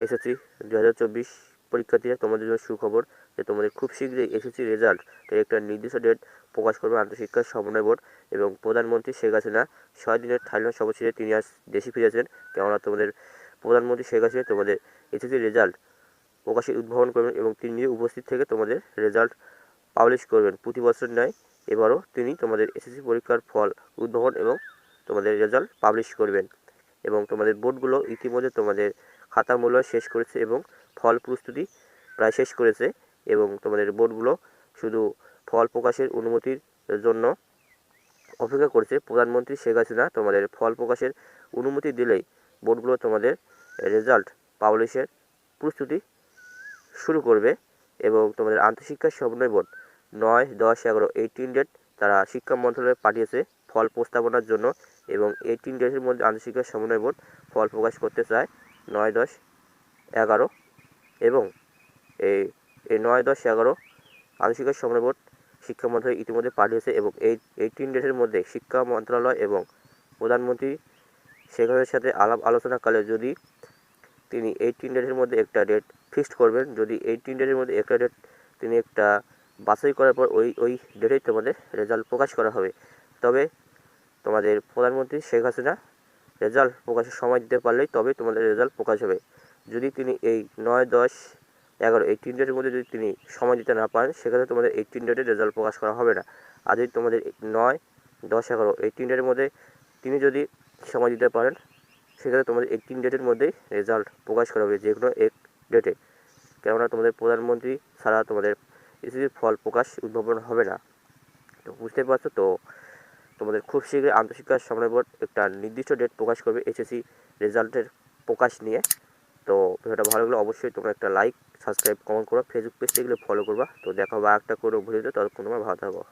SSC দু হাজার চব্বিশ পরীক্ষার্থীরা তোমাদের জন্য সুখবর যে তোমাদের খুব শীঘ্রই এসএসসি রেজাল্ট এর একটা নির্দিষ্ট ডেট প্রকাশ করবে আন্তঃশিক্ষা সমন্বয় বোর্ড এবং প্রধানমন্ত্রী শেখ হাসিনা। ছয় দিনের থাইল্যান্ড সফর ছেড়ে তিনি আজ দেশে ফিরেছেন কেননা তোমাদের প্রধানমন্ত্রী শেখ হাসিনা তোমাদের এসএসসি রেজাল্ট প্রকাশের উদ্ভাবন করবেন এবং তিনি উপস্থিত থেকে তোমাদের রেজাল্ট পাবলিশ করবেন। প্রতি বছর ন্যায় এবারও তিনি তোমাদের এসএসসি পরীক্ষার ফল উদ্ভাবন এবং তোমাদের রেজাল্ট পাবলিশ করবেন। এবং তোমাদের বোর্ডগুলো ইতিমধ্যে তোমাদের খাতা মূল্যায়ন শেষ করেছে এবং ফল প্রস্তুতি প্রায় শেষ করেছে এবং তোমাদের বোর্ডগুলো শুধু ফল প্রকাশের অনুমতির জন্য অপেক্ষা করছে। প্রধানমন্ত্রী শেখ হাসিনা তোমাদের ফল প্রকাশের অনুমতি দিলেই বোর্ডগুলো তোমাদের রেজাল্ট পাবলিশের প্রস্তুতি শুরু করবে এবং তোমাদের আন্তঃশিক্ষা সমন্বয় বোর্ড নয়, দশ, এগারো এই তিন ডেট তারা শিক্ষা মন্ত্রণালয়ে পাঠিয়েছে ফল প্রস্তাবনার জন্য এবং এই তিন মধ্যে আন্তঃশিক্ষা সমন্বয় বোর্ড ফল প্রকাশ করতে চায় নয় দশ এগারো এবং এই এই নয় দশ এগারো আন্তঃশিক্ষা সমন্বয় বোর্ড শিক্ষা মন্ত্রণালয় ইতিমধ্যে পাঠিয়েছে এবং এই এই তিন মধ্যে শিক্ষা মন্ত্রণালয় এবং প্রধানমন্ত্রী শেখ হাসিনার সাথে আলাপ আলোচনাকালে যদি তিনি এই তিন ডেটের মধ্যে একটা ডেট ফিক্সড করবেন, যদি এই তিন ডেটের মধ্যে একটা ডেট তিনি একটা বাছাই করার পর ওই ওই ডেটেই তোমাদের রেজাল্ট প্রকাশ করা হবে। তবে তোমাদের প্রধানমন্ত্রী শেখ হাসিনা রেজাল্ট প্রকাশের সময় দিতে পারলেই তবে তোমাদের রেজাল্ট প্রকাশ হবে। যদি তিনি এই নয়, দশ, এগারো, এই তিন ডেটের মধ্যে যদি তিনি সময় দিতে না পারেন, সেক্ষেত্রে তোমাদের এই তিন ডেটের রেজাল্ট প্রকাশ করা হবে না। আর যদি তোমাদের নয়, দশ, এগারো, এই তিন ডেটের মধ্যে তিনি যদি সময় দিতে পারেন, সেক্ষেত্রে তোমাদের এই তিন ডেটের মধ্যেই রেজাল্ট প্রকাশ করা হবে যে কোনো এক ডেটে কেননা তোমাদের প্রধানমন্ত্রী ছাড়া তোমাদের এসএসসির ফল প্রকাশ উদ্ভাবন হবে না। তো বুঝতে পারছ তো? তোমাদের খুব শীঘ্রই আন্তঃশিক্ষা সমন্বয় বোর্ড একটা নির্দিষ্ট ডেট প্রকাশ করবে এইচএসসি রেজাল্টের প্রকাশ নিয়ে। তো ভিডিওটা ভালো লাগলে অবশ্যই তোমরা একটা লাইক সাবস্ক্রাইব কমেন্ট করো। ফেসবুক পেজটিগুলো ফলো করবা। তো দেখা হবে একটা কোনো ভিডিওতে। ততক্ষণ তোমরা ভালো থাকো।